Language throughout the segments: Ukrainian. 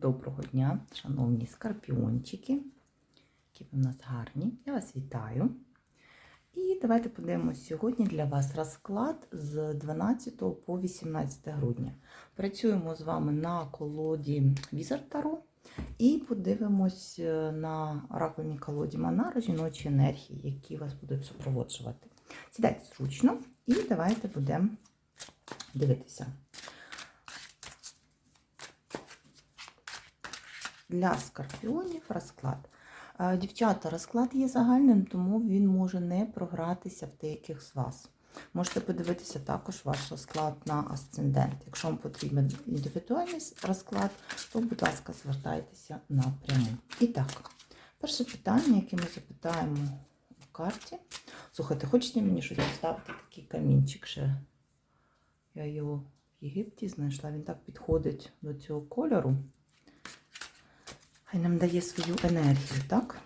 Доброго дня, шановні скорпіончики, які в нас гарні. Я вас вітаю. І давайте подивимось сьогодні для вас розклад з 12 по 18 грудня. Працюємо з вами на колоді Візер і подивимось е, на оракульній колоді Монара жіночі енергії, які вас будуть супроводжувати. Сідайте зручно і давайте будемо дивитися. Для скорпіонів розклад. Е, Дівчата, розклад є загальним, тому він може не програтися в деяких з вас. Можете подивитися також ваш розклад на асцендент. Якщо вам потрібен індивідуальний розклад, то, будь ласка, звертайтеся напряму. І так, перше питання, яке ми запитаємо в карті. Слухайте, хочете мені щось поставити такий камінчик ще? Я його в Єгипті знайшла, він так підходить до цього кольору. Хай нам дає свою енергію, так?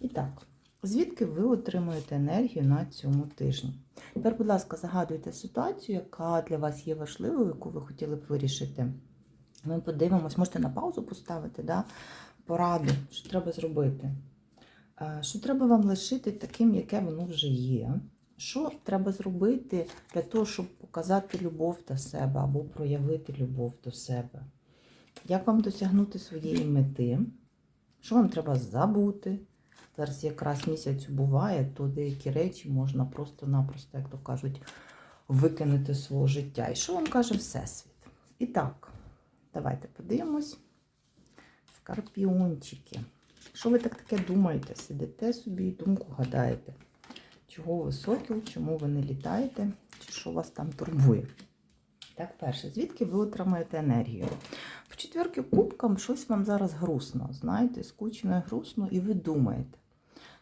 І так, звідки ви отримуєте енергію на цьому тижні? Тепер, будь ласка, загадуйте ситуацію, яка для вас є важливою, яку ви хотіли б вирішити. Ми подивимось, можете на паузу поставити, да? пораду, що треба зробити. Е, Що треба вам лишити таким, яке воно вже є. Що треба зробити для того, щоб показати любов до себе або проявити любов до себе? Як вам досягнути своєї мети? Що вам треба забути? Зараз якраз місяць буває, то деякі речі можна просто-напросто, як то кажуть, викинути з свого життя. І що вам каже Всесвіт? І так, давайте подивимось. Скорпіончики. Що ви так таке думаєте? Сидите собі і думку гадаєте? Чого ви сокіл, чому ви не літаєте, чи що вас там турбує? Так, перше, звідки ви отримаєте енергію? В четверки кубкам щось вам зараз грустно, знаєте, скучно і грустно, і ви думаєте.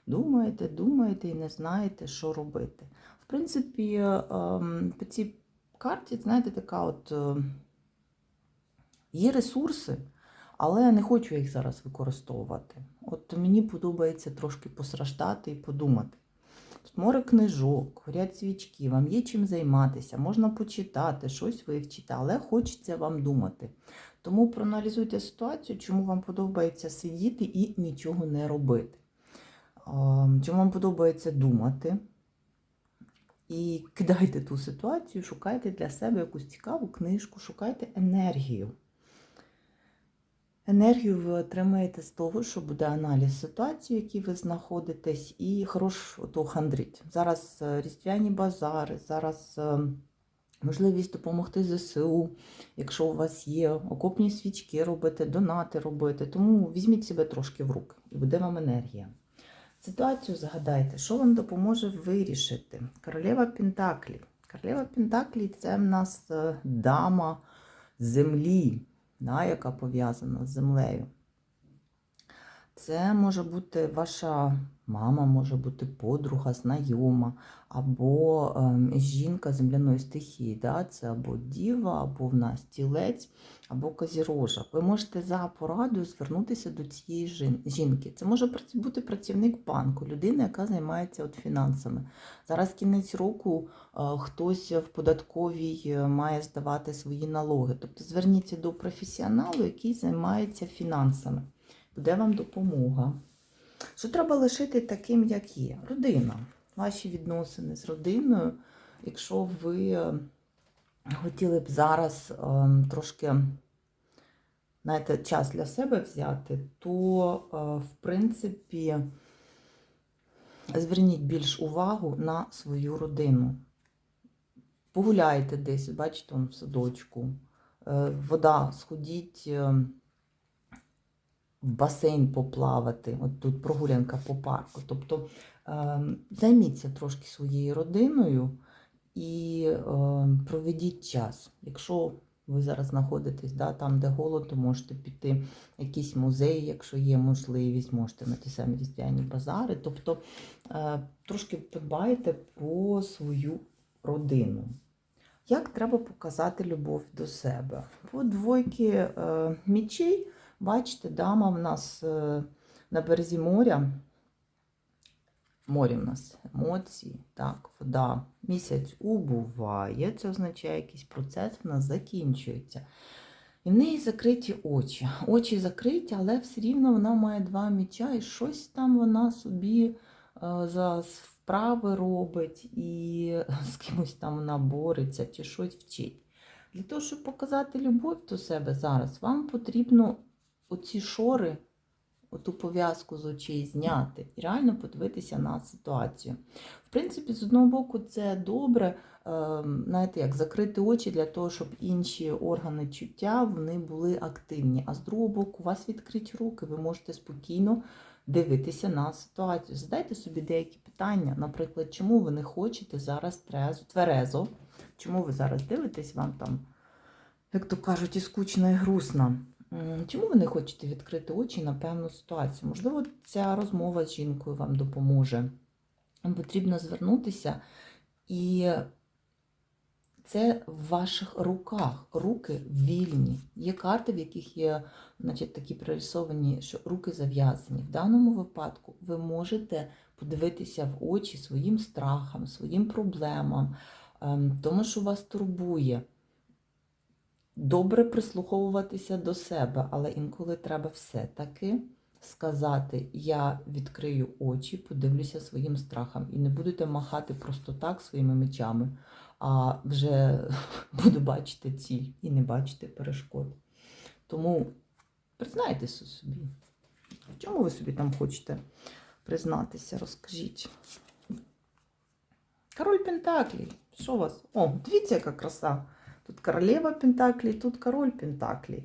Думаєте, думаєте і не знаєте, що робити. В принципі, ем, по цій карті, знаєте, така от е, є ресурси, але я не хочу їх зараз використовувати. От мені подобається трошки постраждати і подумати. Море книжок, горять свічки, вам є чим займатися, можна почитати, щось вивчити, але хочеться вам думати. Тому проаналізуйте ситуацію, чому вам подобається сидіти і нічого не робити. Чому вам подобається думати. І кидайте ту ситуацію, шукайте для себе якусь цікаву книжку, шукайте енергію. Енергію ви отримаєте з того, що буде аналіз ситуації, в якій ви знаходитесь, і хорош ото хандрить. Зараз е, різдвяні базари, зараз е, можливість допомогти ЗСУ, якщо у вас є окопні свічки робити, донати робити. Тому візьміть себе трошки в руки і буде вам енергія. Ситуацію згадайте, що вам допоможе вирішити. Королева Пентаклі. Королева Пентаклі це в нас е, дама землі яка пов'язана з землею. Це може бути ваша мама, може бути подруга, знайома, або е, жінка земляної стихії. Да? Це або діва, або в нас тілець, або козірожа. Ви можете за порадою звернутися до цієї жінки. Це може бути працівник банку, людина, яка займається от фінансами. Зараз кінець року е, хтось в податковій е, має здавати свої налоги. Тобто зверніться до професіоналу, який займається фінансами буде вам допомога. Що треба лишити таким, як є? Родина. Ваші відносини з родиною. Якщо ви е, хотіли б зараз ем, трошки знаєте, час для себе взяти, то, е, в принципі, зверніть більш увагу на свою родину. Погуляйте десь, бачите, в садочку, е, вода, сходіть басейн поплавати, от тут прогулянка по парку. Тобто е, займіться трошки своєю родиною і е, проведіть час. Якщо ви зараз знаходитесь да, там, де голод, то можете піти в якийсь музей, якщо є можливість, можете на ті самі різдвяні базари. Тобто е, трошки подбайте про свою родину. Як треба показати любов до себе? По двойки е, мічей Бачите, дама в нас е, на березі моря. Морі в нас емоції, так, вода. Місяць убуває, це означає, якийсь процес в нас закінчується. І в неї закриті очі. Очі закриті, але все рівно вона має два міча, і щось там вона собі е, за вправи робить, і з кимось там вона бореться чи щось вчить. Для того, щоб показати любов до себе зараз, вам потрібно оці шори, оту пов'язку з очей зняти і реально подивитися на ситуацію. В принципі, з одного боку, це добре, е, знаєте, як закрити очі для того, щоб інші органи чуття вони були активні. А з другого боку, у вас відкриті руки, ви можете спокійно дивитися на ситуацію. Задайте собі деякі питання, наприклад, чому ви не хочете зараз тверезо, чому ви зараз дивитесь, вам там, як то кажуть, і скучно, і грустно. Чому ви не хочете відкрити очі на певну ситуацію? Можливо, ця розмова з жінкою вам допоможе. Вам потрібно звернутися, і це в ваших руках. Руки вільні. Є карти, в яких є значить, такі прорисовані, що руки зав'язані. В даному випадку ви можете подивитися в очі своїм страхам, своїм проблемам, ем, тому, що вас турбує. Добре прислуховуватися до себе, але інколи треба все-таки сказати: я відкрию очі, подивлюся своїм страхам. І не будете махати просто так своїми мечами, а вже буду бачити ціль і не бачити перешкод. Тому признайтеся собі. В чому ви собі там хочете признатися? Розкажіть. Король Пентаклей. Що у вас? О, дивіться, яка краса. Тут королева Пентаклей, тут король Пентаклей.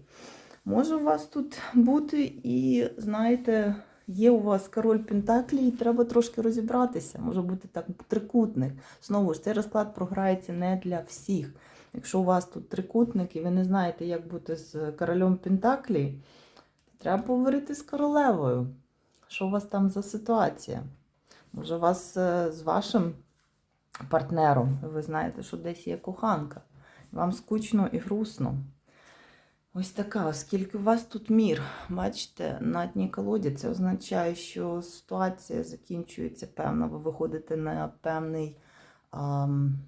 Може у вас тут бути і, знаєте, є у вас король Пентаклей, і треба трошки розібратися. Може бути так трикутник. Знову ж, цей розклад програється не для всіх. Якщо у вас тут трикутник і ви не знаєте, як бути з королем Пентаклей, то треба поговорити з королевою. Що у вас там за ситуація? Може, у вас е, з вашим партнером, ви знаєте, що десь є коханка. Вам скучно і грустно. Ось така, оскільки у вас тут мір, бачите, на дні колоді, це означає, що ситуація закінчується певно, ви виходите на певний ам,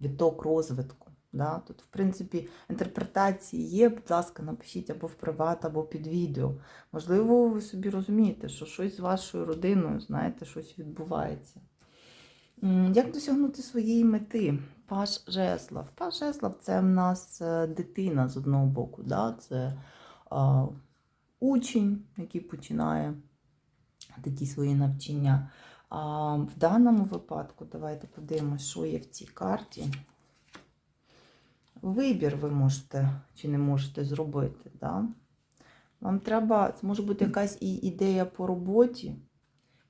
відток розвитку. Да? Тут, в принципі, інтерпретації є, будь ласка, напишіть або в приват, або під відео. Можливо, ви собі розумієте, що щось з вашою родиною, знаєте, щось відбувається. Як досягнути своєї мети? Паш Жеслав. Паш Жеслав це в нас е, дитина з одного боку. Да? Це а, учень, який починає такі свої навчання. А в даному випадку, давайте подивимося, що є в цій карті. Вибір ви можете чи не можете зробити. Да? Вам треба, це може бути якась і ідея по роботі,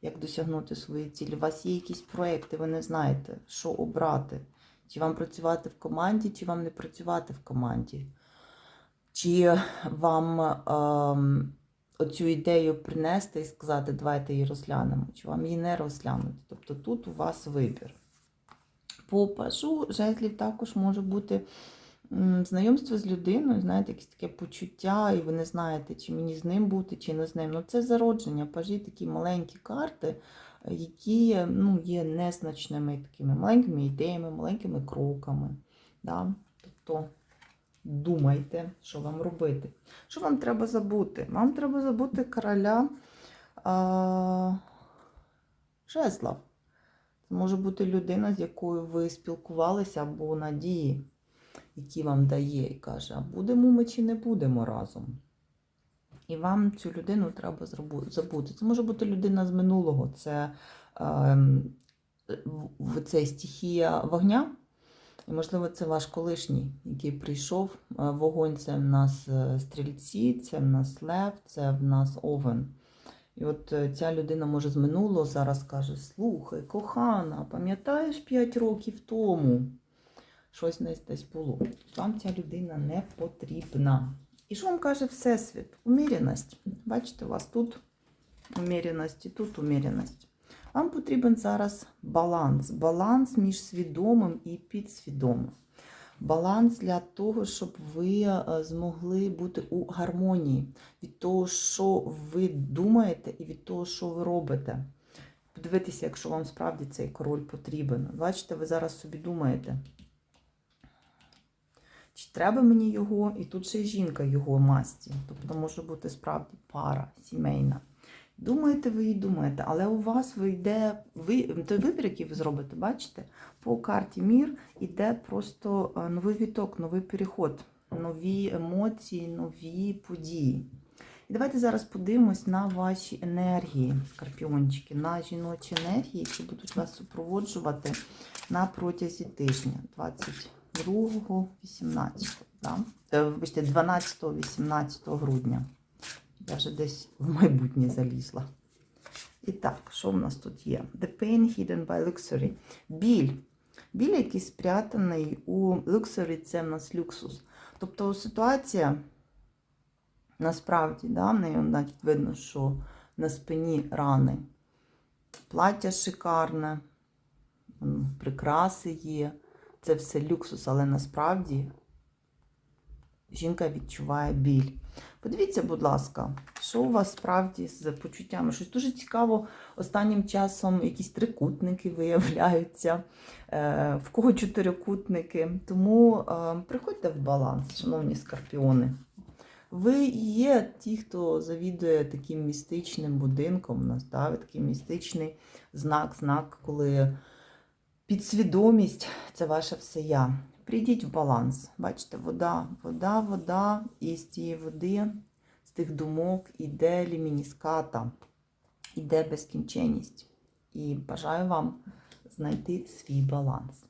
як досягнути свої цілі. У вас є якісь проекти, ви не знаєте, що обрати. Чи вам працювати в команді, чи вам не працювати в команді. Чи вам ем, оцю ідею принести і сказати, давайте її розглянемо, чи вам її не розглянути. Тобто тут у вас вибір. По пажу жезлів також може бути знайомство з людиною, знаєте, якесь таке почуття, і ви не знаєте, чи мені з ним бути, чи не з ним. Ну, це зародження. Пажі такі маленькі карти, які ну, є незначними такими маленькими ідеями, маленькими кроками. Да? Тобто думайте, що вам робити. Що вам треба забути? Вам треба забути короля а, Жезлов. Це може бути людина, з якою ви спілкувалися, або надії, які вам дає, і каже, а будемо ми чи не будемо разом. І вам цю людину треба забути. Це може бути людина з минулого, це в- це стихія вогня. І, можливо, це ваш колишній, який прийшов. Е, Вогонь це в нас е, стрільці, це в нас лев, це в нас овен. І от е, ця людина може з минулого зараз каже: слухай, кохана, пам'ятаєш 5 років тому? Щось десь десь було. Вам ця людина не потрібна. І що вам каже Всесвіт? Уміряність. Бачите, у вас тут уміряність і тут уміряність. Вам потрібен зараз баланс. Баланс між свідомим і підсвідомим. Баланс для того, щоб ви е, змогли бути у гармонії від того, що ви думаєте, і від того, що ви робите. подивитися, якщо вам справді цей король потрібен. Бачите, ви зараз собі думаєте, чи треба мені його, і тут ще й жінка його масті. Тобто може бути справді пара сімейна. Думаєте ви і думаєте, але у вас вийде ви, той вибір, який ви зробите, бачите, по карті Мір іде просто е, новий віток, новий переход, нові емоції, нові події. І давайте зараз подивимось на ваші енергії, скорпіончики, на жіночі енергії, які будуть вас супроводжувати на протязі тижня 22-го, 18-го, да? Е, вибачте, 12-18 грудня. Я вже десь в майбутнє залізла. І так, що в нас тут є? The pain hidden by luxury. Біль. Біль, який спрятаний у luxury, це в нас люксус. Тобто ситуація насправді, да, в неї навіть видно, що на спині рани. Плаття шикарне, прикраси є. Це все люксус, але насправді жінка відчуває біль. Подивіться, будь ласка, що у вас справді з почуттями? Щось дуже цікаво останнім часом якісь трикутники виявляються, е, в кого чотирикутники. Тому е, приходьте в баланс, шановні скорпіони. Ви є ті, хто завідує таким містичним будинком, у нас да, такий містичний знак, знак, коли підсвідомість це ваше все я. Прийдіть в баланс. Бачите, вода, вода, вода, і з цієї води, з тих думок іде лімініската, іде безкінченність. І бажаю вам знайти свій баланс.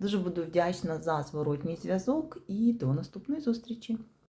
Дуже буду вдячна за зворотній зв'язок і до наступної зустрічі!